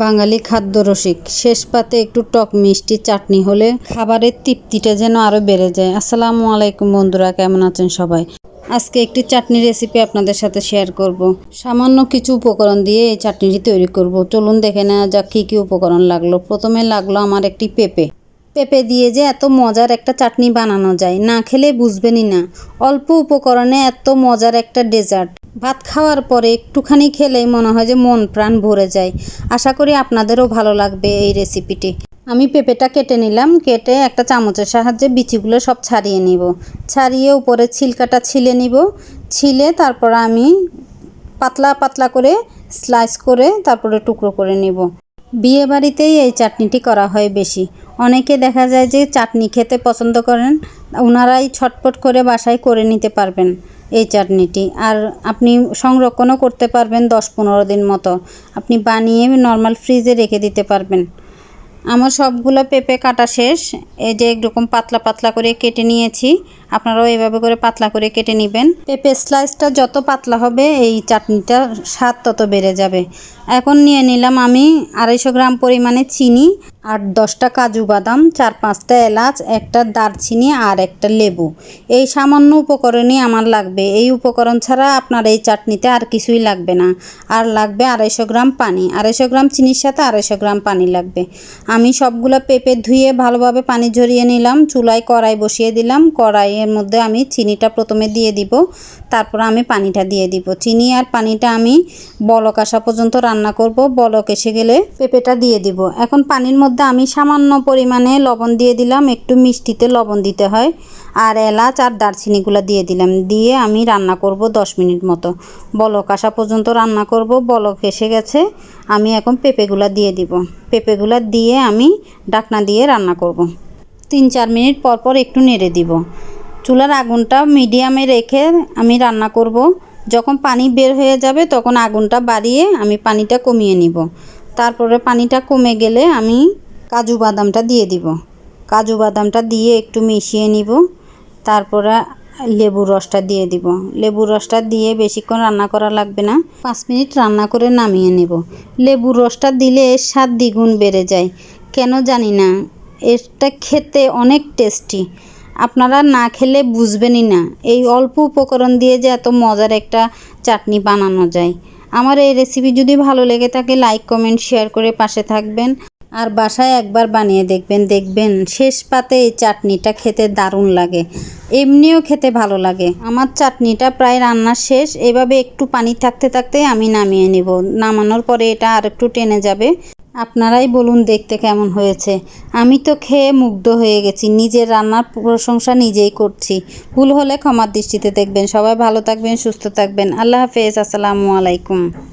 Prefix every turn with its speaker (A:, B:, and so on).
A: বাঙালি খাদ্য রসিক। শেষ পাতে একটু টক মিষ্টি চাটনি হলে খাবারের তৃপ্তিটা যেন আরও বেড়ে যায়। আসসালামু আলাইকুম বন্ধুরা, কেমন আছেন সবাই? আজকে একটি চাটনি রেসিপি আপনাদের সাথে শেয়ার করব। সামান্য কিছু উপকরণ দিয়ে এই চাটনিটি তৈরি করব। চলুন দেখে নেওয়া যাক কী কী উপকরণ লাগল। প্রথমে লাগল আমার একটি পেঁপে। পেঁপে দিয়ে যে এত মজার একটা চাটনি বানানো যায়, না খেলে বুঝবেনই না। অল্প উপকরণে এত মজার একটা ডেজার্ট ভাত খাওয়ার পরে একটুখানি খেলেই মনে হয় যে মন প্রাণ ভরে যায়। আশা করি আপনাদেরও ভালো লাগবে এই রেসিপিটি। আমি পেঁপেটা কেটে নিলাম, কেটে একটা চামচের সাহায্যে বিচিগুলো সব ছাড়িয়ে নিব। ছাড়িয়ে উপরে ছিলকাটা ছিলে নিব। ছিলে তারপর আমি পাতলা পাতলা করে স্লাইস করে তারপরে টুকরো করে নিব। বিয়ে বাড়িতেই এই চাটনিটি করা হয় বেশি। অনেকে দেখা যায় যে চাটনি খেতে পছন্দ করেন, ওনারাই ছটপট করে বাসায় করে নিতে পারবেন। এই চাটনিটি। আর আপনি সংরক্ষণও করতে পারবেন দশ পনেরো দিন মতো। আপনি বানিয়ে নর্মাল ফ্রিজে রেখে দিতে পারবেন। আমার সবগুলো পেঁপে কাটা শেষ। এই যে একরকম পাতলা পাতলা করে কেটে নিয়েছি। আপনারাও এভাবে করে পাতলা করে কেটে নেবেন। পেঁপে স্লাইসটা যত পাতলা হবে, এই চাটনিটা স্বাদ তত বেড়ে যাবে। এখন নিয়ে নিলাম আমি আড়াইশো গ্রাম পরিমাণে চিনি আর দশটা কাজু বাদাম, চার পাঁচটা এলাচ, একটা দারচিনি আর একটা লেবু। এই সামান্য উপকরণই আমার লাগবে। এই উপকরণ ছাড়া আপনার এই চাটনিতে আর কিছুই লাগবে না। আর লাগবে আড়াইশো গ্রাম পানি। আড়াইশো গ্রাম চিনির সাথে আড়াইশো গ্রাম পানি লাগবে। আমি সবগুলো পেঁপে ধুয়ে ভালোভাবে পানি ঝরিয়ে নিলাম। চুলায় কড়াই বসিয়ে দিলাম। কড়াইয়ের মধ্যে আমি চিনিটা প্রথমে দিয়ে দিব, তারপর আমি পানিটা দিয়ে দিব। চিনি আর পানিটা আমি বলক আসা পর্যন্ত রান্না করব, বলক এসে গেলে পেঁপেটা দিয়ে দিব। এখন পানির মধ্যে আমি সামান্য পরিমাণে লবণ দিয়ে দিলাম, একটু মিষ্টিতে লবণ দিতে হয়, আর এলাচ আর দারচিনিগুলো দিয়ে দিলাম। দিয়ে আমি রান্না করব দশ মিনিট মতো। বলক আসা পর্যন্ত রান্না করব, বলক এসে গেছে, আমি এখন পেঁপেগুলো দিয়ে দিব। পেঁপেগুলো দিয়ে আমি ডাকনা দিয়ে রান্না করব। তিন চার মিনিট পর পর একটু নেড়ে দিব। চুলার আগুনটা মিডিয়ামে রেখে আমি রান্না করব। যখন পানি বের হয়ে যাবে তখন আগুনটা বাড়িয়ে আমি পানিটা কমিয়ে নিব। তারপরে পানিটা কমে গেলে আমি কাজু বাদামটা দিয়ে দিব। কাজু বাদামটা দিয়ে একটু মিশিয়ে নিব। তারপরে লেবুর রসটা দিয়ে দিব। লেবুর রসটা দিয়ে বেশিক্ষণ রান্না করা লাগবে না। পাঁচ মিনিট রান্না করে নামিয়ে নেব। লেবুর রসটা দিলে স্বাদ দ্বিগুণ বেড়ে যায়। কেন জানি না। এটা খেতে অনেক টেস্টি। আপনারা না খেলে বুঝবেনই না। এই অল্প উপকরণ দিয়ে যে এত মজার একটা চাটনি বানানো যায়। আমার এই রেসিপি যদি ভালো লেগে থাকে লাইক কমেন্ট শেয়ার করে পাশে থাকবেন। আর বাসায় একবার বানিয়ে দেখবেন দেখবেন শেষ পাতে এই চাটনিটা খেতে দারুণ লাগে। এমনিও খেতে ভালো লাগে। আমার চাটনিটা প্রায় রান্না শেষ। এভাবে একটু পানি থাকতে থাকতে আমি নামিয়ে নিব। নামানোর পরে এটা আর একটু টেনে যাবে। আপনারাই বলুন দেখতে কেমন হয়েছে। আমি তো খেয়ে মুগ্ধ হয়ে গেছি, নিজের রান্নার প্রশংসা নিজেই করছি। ভুল হলে ক্ষমার দৃষ্টিতে দেখবেন। সবাই ভালো থাকবেন, সুস্থ থাকবেন। আল্লাহ হাফেজ, আসসালামু আলাইকুম।